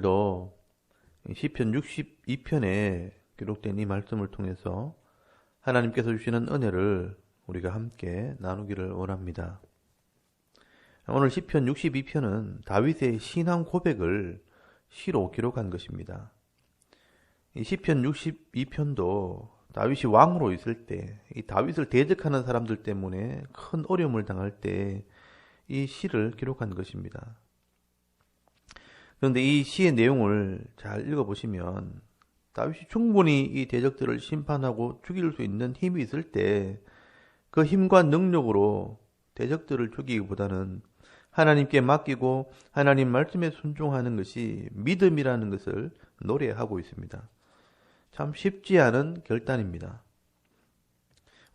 오늘도 시편 62편에 기록된 이 말씀을 통해서 하나님께서 주시는 은혜를 우리가 함께 나누기를 원합니다. 오늘 시편 62편은 다윗의 신앙 고백을 시로 기록한 것입니다. 이 시편 62편도 다윗이 왕으로 있을 때, 이 다윗을 대적하는 사람들 때문에 큰 어려움을 당할 때 이 시를 기록한 것입니다. 그런데 이 시의 내용을 잘 읽어보시면 다윗이 충분히 이 대적들을 심판하고 죽일 수 있는 힘이 있을 때 그 힘과 능력으로 대적들을 죽이기보다는 하나님께 맡기고 하나님 말씀에 순종하는 것이 믿음이라는 것을 노래하고 있습니다. 참 쉽지 않은 결단입니다.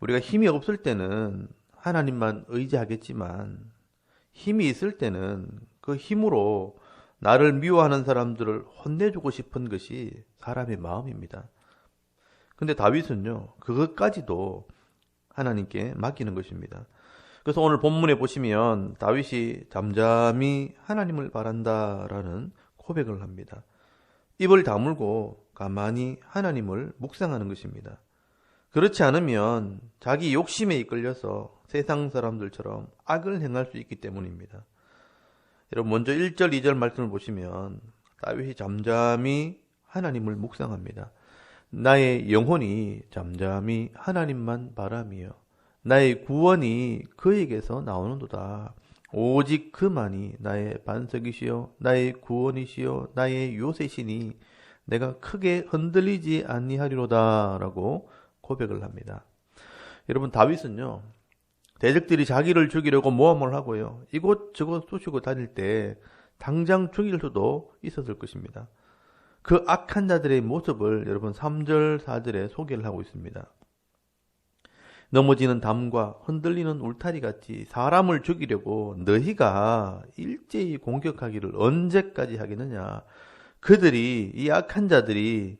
우리가 힘이 없을 때는 하나님만 의지하겠지만 힘이 있을 때는 그 힘으로 나를 미워하는 사람들을 혼내주고 싶은 것이 사람의 마음입니다. 근데 다윗은요, 그것까지도 하나님께 맡기는 것입니다. 그래서 오늘 본문에 보시면 다윗이 잠잠히 하나님을 바란다라는 고백을 합니다. 입을 다물고 가만히 하나님을 묵상하는 것입니다. 그렇지 않으면 자기 욕심에 이끌려서 세상 사람들처럼 악을 행할 수 있기 때문입니다. 여러분 먼저 1절, 2절 말씀을 보시면 다윗이 잠잠히 하나님을 묵상합니다. 나의 영혼이 잠잠히 하나님만 바라며 나의 구원이 그에게서 나오는도다. 오직 그만이 나의 반석이시요 나의 구원이시요 나의 요새시니 내가 크게 흔들리지 아니하리로다라고 고백을 합니다. 여러분 다윗은요 대적들이 자기를 죽이려고 모함을 하고요. 이곳저곳 쑤시고 다닐 때 당장 죽일 수도 있었을 것입니다. 그 악한 자들의 모습을 여러분 3절, 4절에 소개를 하고 있습니다. 넘어지는 담과 흔들리는 울타리 같이 사람을 죽이려고 너희가 일제히 공격하기를 언제까지 하겠느냐. 그들이, 이 악한 자들이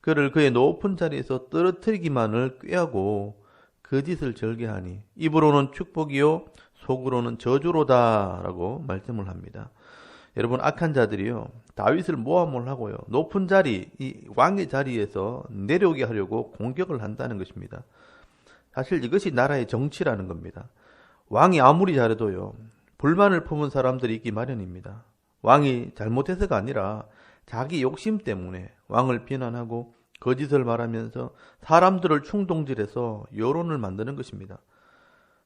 그를 그의 높은 자리에서 떨어뜨리기만을 꾀하고 거짓을 절개하니 입으로는 축복이요 속으로는 저주로다라고 말씀을 합니다. 여러분 악한 자들이요 다윗을 모함을 하고요 높은 자리 이 왕의 자리에서 내려오게 하려고 공격을 한다는 것입니다. 사실 이것이 나라의 정치라는 겁니다. 왕이 아무리 잘해도요 불만을 품은 사람들이 있기 마련입니다. 왕이 잘못해서가 아니라 자기 욕심 때문에 왕을 비난하고 거짓을 말하면서 사람들을 충동질해서 여론을 만드는 것입니다.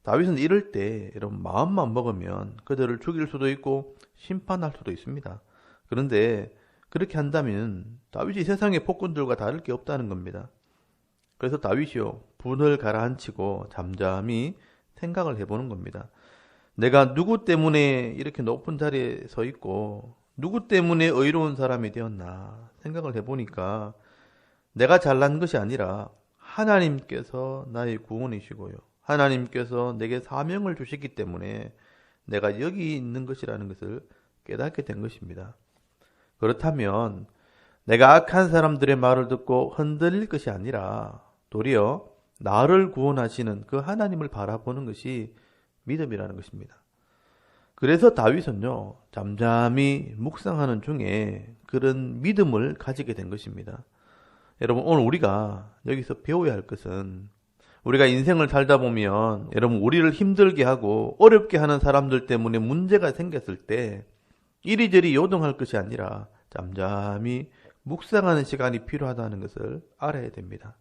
다윗은 이럴 때 여러분 마음만 먹으면 그들을 죽일 수도 있고 심판할 수도 있습니다. 그런데 그렇게 한다면 다윗이 세상의 폭군들과 다를 게 없다는 겁니다. 그래서 다윗이요 분을 가라앉히고 잠잠히 생각을 해보는 겁니다. 내가 누구 때문에 이렇게 높은 자리에 서 있고 누구 때문에 의로운 사람이 되었나 생각을 해보니까 내가 잘난 것이 아니라 하나님께서 나의 구원이시고요. 하나님께서 내게 사명을 주셨기 때문에 내가 여기 있는 것이라는 것을 깨닫게 된 것입니다. 그렇다면 내가 악한 사람들의 말을 듣고 흔들릴 것이 아니라 도리어 나를 구원하시는 그 하나님을 바라보는 것이 믿음이라는 것입니다. 그래서 다윗은요, 잠잠히 묵상하는 중에 그런 믿음을 가지게 된 것입니다. 여러분 오늘 우리가 여기서 배워야 할 것은 우리가 인생을 살다 보면 여러분 우리를 힘들게 하고 어렵게 하는 사람들 때문에 문제가 생겼을 때 이리저리 요동할 것이 아니라 잠잠히 묵상하는 시간이 필요하다는 것을 알아야 됩니다.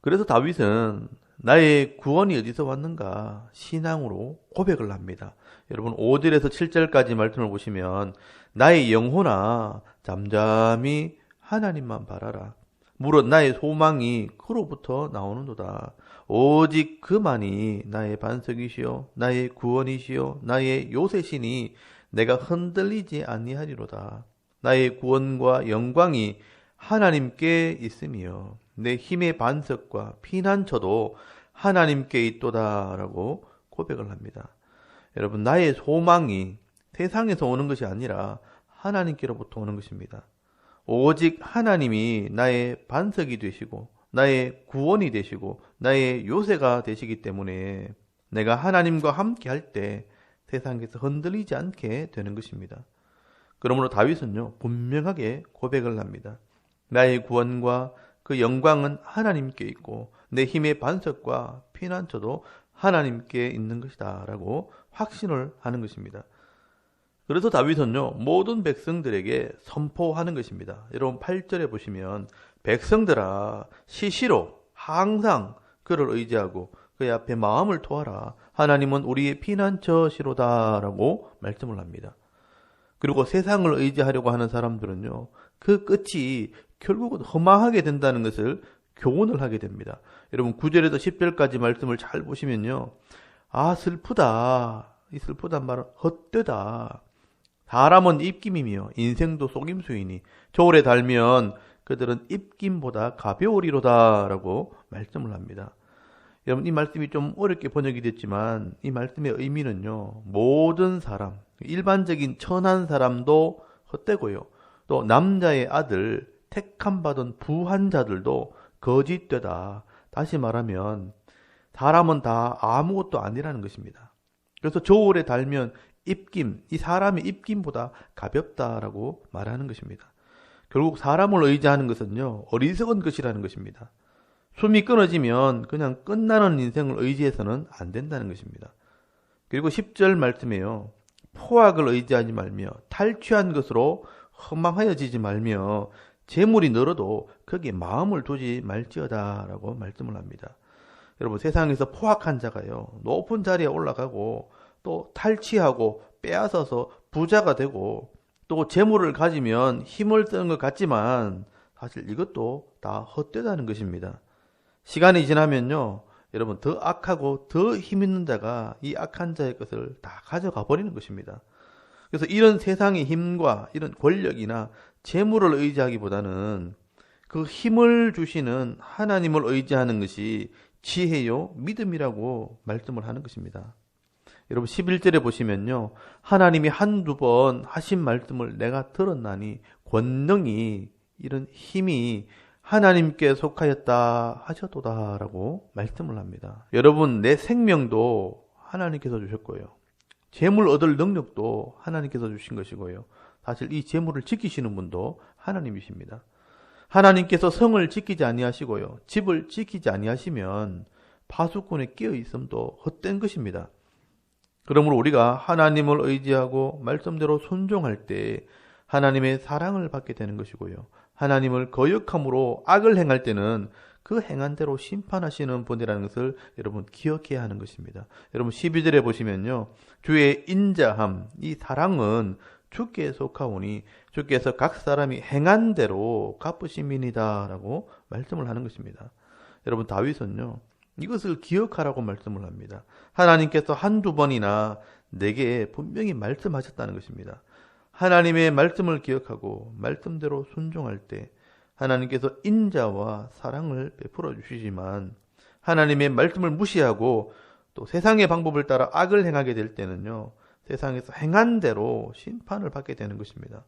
그래서 다윗은 나의 구원이 어디서 왔는가 신앙으로 고백을 합니다. 여러분 5절에서 7절까지 말씀을 보시면 나의 영혼아 잠잠히 하나님만 바라라. 물론 나의 소망이 그로부터 나오는도다. 오직 그만이 나의 반석이시요 나의 구원이시요 나의 요새시니 내가 흔들리지 아니하리로다. 나의 구원과 영광이 하나님께 있으며 내 힘의 반석과 피난처도 하나님께 있도다라고 고백을 합니다. 여러분 나의 소망이 세상에서 오는 것이 아니라 하나님께로부터 오는 것입니다. 오직 하나님이 나의 반석이 되시고 나의 구원이 되시고 나의 요새가 되시기 때문에 내가 하나님과 함께 할 때 세상에서 흔들리지 않게 되는 것입니다. 그러므로 다윗은요, 분명하게 고백을 합니다. 나의 구원과 그 영광은 하나님께 있고 내 힘의 반석과 피난처도 하나님께 있는 것이다. 라고 확신을 하는 것입니다. 그래서 다윗은요, 모든 백성들에게 선포하는 것입니다. 여러분 8절에 보시면 백성들아 시시로 항상 그를 의지하고 그의 앞에 마음을 토하라. 하나님은 우리의 피난처시로다 라고 말씀을 합니다. 그리고 세상을 의지하려고 하는 사람들은요, 그 끝이 결국은 허망하게 된다는 것을 교훈을 하게 됩니다. 여러분 9절에서 10절까지 말씀을 잘 보시면요. 아 슬프다. 이 슬프단 말은 헛되다. 사람은 입김이며 인생도 속임수이니 저울에 달면 그들은 입김보다 가벼우리로다라고 말씀을 합니다. 여러분 이 말씀이 좀 어렵게 번역이 됐지만 이 말씀의 의미는요. 모든 사람, 일반적인 천한 사람도 헛되고요. 또 남자의 아들 택함 받은 부한 자들도 거짓되다. 다시 말하면 사람은 다 아무것도 아니라는 것입니다. 그래서 저울에 달면 입김, 이 사람의 입김보다 가볍다라고 말하는 것입니다. 결국 사람을 의지하는 것은요, 어리석은 것이라는 것입니다. 숨이 끊어지면 그냥 끝나는 인생을 의지해서는 안 된다는 것입니다. 그리고 10절 말씀에요. 포악을 의지하지 말며 탈취한 것으로 허망하여지지 말며 재물이 늘어도 거기에 마음을 두지 말지어다 라고 말씀을 합니다. 여러분 세상에서 포악한 자가요 높은 자리에 올라가고 또 탈취하고 빼앗아서 부자가 되고 또 재물을 가지면 힘을 쓰는 것 같지만 사실 이것도 다 헛되다는 것입니다. 시간이 지나면요 여러분 더 악하고 더 힘 있는 자가 이 악한 자의 것을 다 가져가 버리는 것입니다. 그래서 이런 세상의 힘과 이런 권력이나 재물을 의지하기보다는 그 힘을 주시는 하나님을 의지하는 것이 지혜요, 믿음이라고 말씀을 하는 것입니다. 여러분 11절에 보시면요. 하나님이 한두 번 하신 말씀을 내가 들었나니 권능이 이런 힘이 하나님께 속하였다 하셨도다라고 말씀을 합니다. 여러분 내 생명도 하나님께서 주셨고요. 재물 얻을 능력도 하나님께서 주신 것이고요. 사실 이 재물을 지키시는 분도 하나님이십니다. 하나님께서 성을 지키지 아니하시고요. 집을 지키지 아니하시면 파수꾼에 끼어 있음도 헛된 것입니다. 그러므로 우리가 하나님을 의지하고 말씀대로 순종할 때 하나님의 사랑을 받게 되는 것이고요. 하나님을 거역함으로 악을 행할 때는 그 행한 대로 심판하시는 분이라는 것을 여러분 기억해야 하는 것입니다. 여러분 12절에 보시면요. 주의 인자함, 이 사랑은 주께 속하오니 주께서 각 사람이 행한 대로 갚으심이니다라고 말씀을 하는 것입니다. 여러분 다윗은요. 이것을 기억하라고 말씀을 합니다. 하나님께서 한두 번이나 내게 분명히 말씀하셨다는 것입니다. 하나님의 말씀을 기억하고 말씀대로 순종할 때 하나님께서 인자와 사랑을 베풀어 주시지만 하나님의 말씀을 무시하고 또 세상의 방법을 따라 악을 행하게 될 때는요. 세상에서 행한 대로 심판을 받게 되는 것입니다.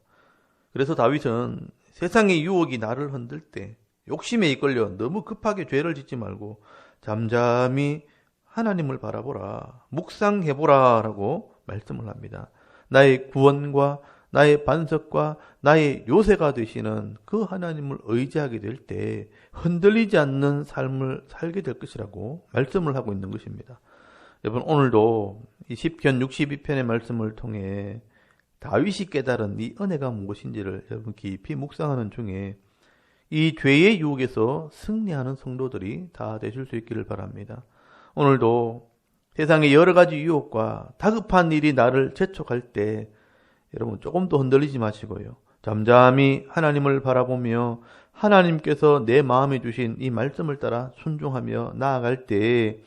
그래서 다윗은 세상의 유혹이 나를 흔들 때 욕심에 이끌려 너무 급하게 죄를 짓지 말고 잠잠히 하나님을 바라보라, 묵상해보라 라고 말씀을 합니다. 나의 구원과 나의 반석과 나의 요새가 되시는 그 하나님을 의지하게 될 때 흔들리지 않는 삶을 살게 될 것이라고 말씀을 하고 있는 것입니다. 여러분 오늘도 이 10편 62편의 말씀을 통해 다윗이 깨달은 이 은혜가 무엇인지를 여러분 깊이 묵상하는 중에 이 죄의 유혹에서 승리하는 성도들이 다 되실 수 있기를 바랍니다. 오늘도 세상의 여러 가지 유혹과 다급한 일이 나를 재촉할 때 여러분 조금 더 흔들리지 마시고요. 잠잠히 하나님을 바라보며 하나님께서 내 마음에 주신 이 말씀을 따라 순종하며 나아갈 때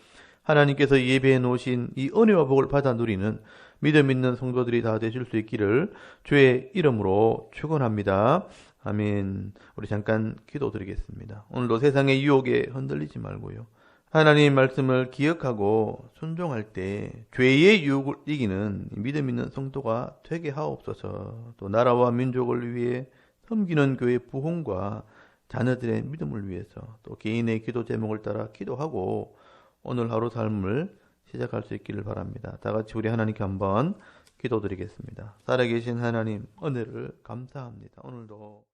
하나님께서 예배해 놓으신 이 은혜와 복을 받아 누리는 믿음 있는 성도들이 다 되실 수 있기를 주의 이름으로 축원합니다. 아멘. 우리 잠깐 기도드리겠습니다. 오늘도 세상의 유혹에 흔들리지 말고요. 하나님 말씀을 기억하고 순종할 때 죄의 유혹을 이기는 믿음 있는 성도가 되게 하옵소서. 또 나라와 민족을 위해 섬기는 교회 부흥과 자녀들의 믿음을 위해서 또 개인의 기도 제목을 따라 기도하고 오늘 하루 삶을 시작할 수 있기를 바랍니다. 다 같이 우리 하나님께 한번 기도드리겠습니다. 살아계신 하나님 은혜를 감사합니다. 오늘도